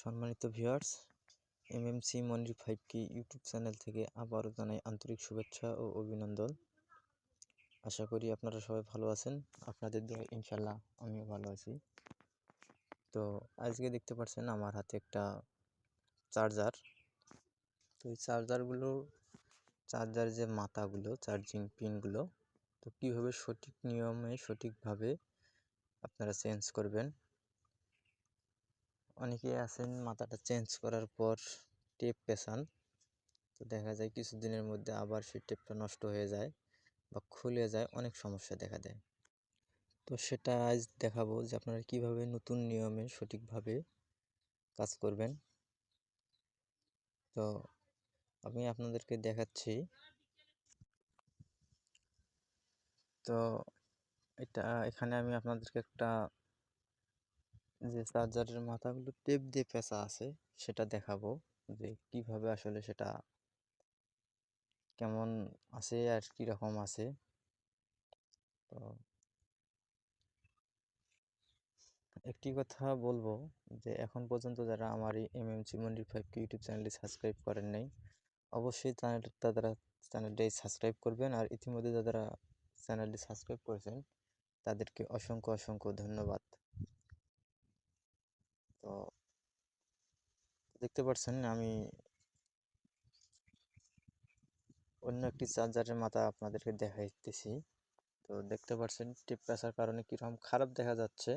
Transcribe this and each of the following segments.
সম্মানিত viewers, MMC Monir five কি YouTube channel থেকে আবারও জানাই আন্তরিক শুভেচ্ছা ও অভিনন্দন। আশা করি আপনারা সবাই ভালো আছেন, আপনাদের দোয়া ইনশাল্লাহ আমিও ভালো আছি। তো আজকে দেখতে পাচ্ছেন আমার হাতে একটা চার্জার। তো এই চার্জারগুলো, চার্জার যে মাথাগুলো, চার্জিং পিনগুলো, তো কীভাবে সঠিক নিয়মে, সঠিকভাবে আপনারা চেঞ্জ করবেন অনেকে আছেন মাথাটা চেঞ্জ করার পর টেপ পেছান। তো দেখা যায় কিছুদিনের মধ্যে আবার সেই টেপটা নষ্ট হয়ে যায় বা খুলে যায়, অনেক সমস্যা দেখা দেয়। তো সেটা আজ দেখাবো যে আপনারা কীভাবে নতুন নিয়মে সঠিকভাবে কাজ করবেন। তো আমি আপনাদেরকে দেখাচ্ছি। তো এটা এখানে আমি আপনাদেরকে একটা যে চার্জারের মাথাগুলো টেপ দিয়ে পেঁচা আছে, সেটা দেখাবো যে কীভাবে আসলে সেটা কেমন আছে আর কীরকম আছে। তো একটি কথা বলব যে এখন পর্যন্ত যারা আমার এই এম এম মন্ডির ফাইভ ইউটিউব চ্যানেলটি সাবস্ক্রাইব করেন নাই, অবশ্যই চ্যানেলটা তারা চ্যানেলটি সাবস্ক্রাইব করবেন আর ইতিমধ্যে যারা চ্যানেলটি সাবস্ক্রাইব করেছেন, তাদেরকে অসংখ্য অসংখ্য ধন্যবাদ। তো দেখতে পাচ্ছেন আমি অন্য একটি চার্জারের মাথা আপনাদেরকে দেখাইতেছি। তো দেখতে পাচ্ছেন টিপ পেঁচার কারণে কীরকম খারাপ দেখা যাচ্ছে।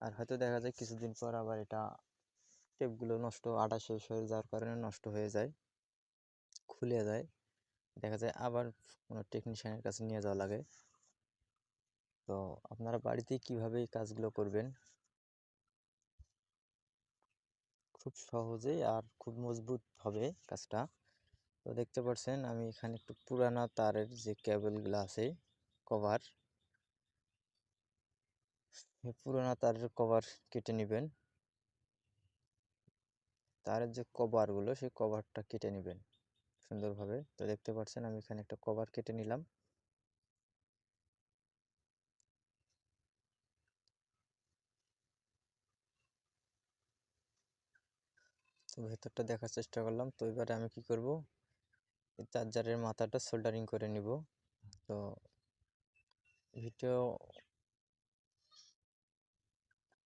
আর হয়তো দেখা যায় কিছুদিন পর আবার এটা টেপগুলো নষ্ট, আটা শেষ হয়ে যাওয়ার কারণে নষ্ট হয়ে যায়, খুলে যায়। দেখা যায় আবার কোনো টেকনিশিয়ানের কাছে নিয়ে যাওয়া লাগে। তো আপনারা বাড়িতে কীভাবে এই কাজগুলো করবেন? খুব সহজেই আর খুব মজবুত হবে কাজটা। তো দেখতে পাচ্ছেন আমি এখানে একটু পুরানা তারের যে কেবলগুলো আছে, কভার। পুরানা তারের কভার কেটে নেবেন। তারের যে কভারগুলো, সেই কভারটা কেটে নেবেন সুন্দরভাবে। তো দেখতে পাচ্ছেন আমি এখানে একটা কভার কেটে নিলাম। তো ভেতরটা দেখার চেষ্টা করলাম। তো এবারে আমি কি করব? চার্জারের মাথাটা সোল্ডারিং করে নিব। তো ভিডিও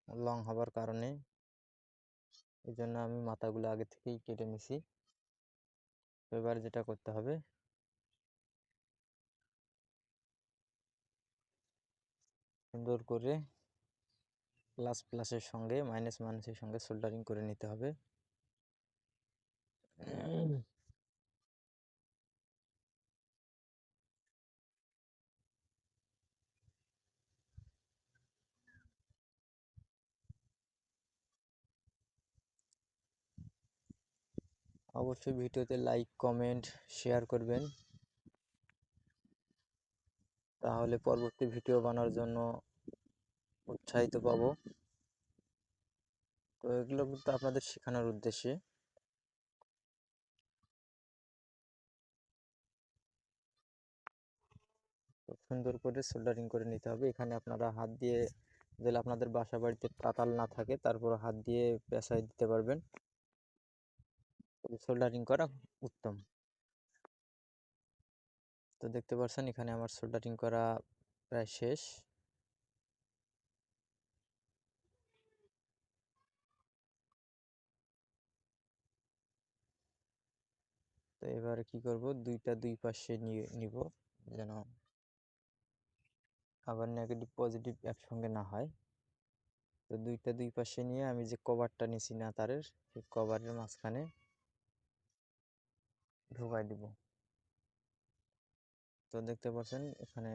লং হবার কারণে এই জন্য আমি মাথাগুলো আগে থেকেই কেটে নিছি। এবার যেটা করতে হবে সুন্দর করে প্লাস প্লাসের সঙ্গে মাইনাস মাইনাসের সঙ্গে সোল্ডারিং করে নিতে হবে। অবশ্যই ভিডিওতে লাইক, কমেন্ট, শেয়ার করবেন। তাহলে পরবর্তী ভিডিও বানার জন্য উৎসাহিত পাবো। তো এগুলো কিন্তু আপনাদের শেখানোর উদ্দেশ্যে। সুন্দর করে সোল্ডারিং করে নিতে হবে। এখানে আপনারা হাত দিয়ে যদি আপনাদের বাসা বাড়িতে তাতাল না থাকে তারপর হাত দিয়ে পেঁচাই দিতে পারবেন। সোল্ডারিং করা উত্তম। তো দেখতে পাচ্ছেন এখানে আমার সোল্ডারিং করা প্রায় শেষ। তো এবারে কি করব? দুইটা দুই পাশে নিয়ে, নিব যেন আবার নেগেটিভ পজিটিভ একসঙ্গে না হয়। তো দুইটা দুই পাশে নিয়ে আমি যে কভারটা নিছি না তারের, সেই কভারের মাঝখানে ঢুকাই দিব। তো দেখতে পাচ্ছেন, এখানে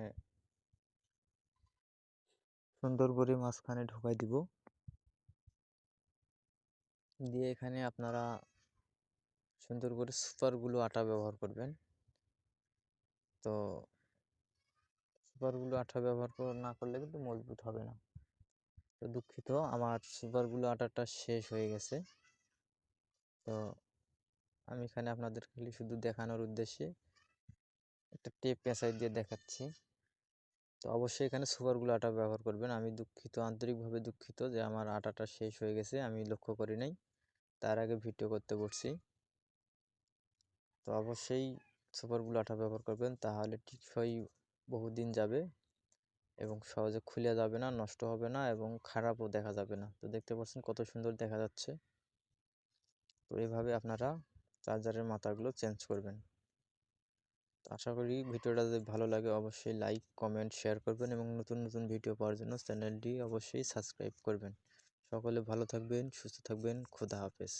সুন্দর করে মাঝখানে ঢুকাই দিব। দিয়ে এখানে আপনারা সুন্দর করে সুপারগুলো আটা ব্যবহার করবেন। তো সুপারগুলো আঠা ব্যবহার না করলে কিন্তু মজবুত হবে না। তো দুঃখিত, আমার সুপারগুলো আটাটা শেষ হয়ে গেছে। তো আমি এখানে আপনাদের খালি শুধু দেখানোর উদ্দেশ্যে একটা টেপ পেঁচাই দিয়ে দেখাচ্ছি। তো অবশ্যই এখানে সুপারগুলো আটা ব্যবহার করবেন। আমি দুঃখিত, আন্তরিকভাবে দুঃখিত যে আমার আটাটা শেষ হয়ে গেছে, আমি লক্ষ্য করি নাই। তার আগে ভিডিও করতে বসছি। তো অবশ্যই সুপারগুলো আটা ব্যবহার করবেন, তাহলে টিকসই বহুদিন যাবে এবং সহজে খুলে যাবে না, নষ্ট হবে না এবং খারাপও দেখা যাবে না। তো দেখতে পাচ্ছেন কত সুন্দর দেখা যাচ্ছে। তো এইভাবে আপনারা চার্জারের মাথাগুলো চেঞ্জ করবেন। আশা করি ভিডিওটা যদি ভালো লাগে অবশ্যই লাইক কমেন্ট শেয়ার করবেন এবং নতুন নতুন ভিডিও পাওয়ার জন্য চ্যানেলটি অবশ্যই সাবস্ক্রাইব করবেন। সকলে ভালো থাকবেন, সুস্থ থাকবেন, খুদা হাফেজ।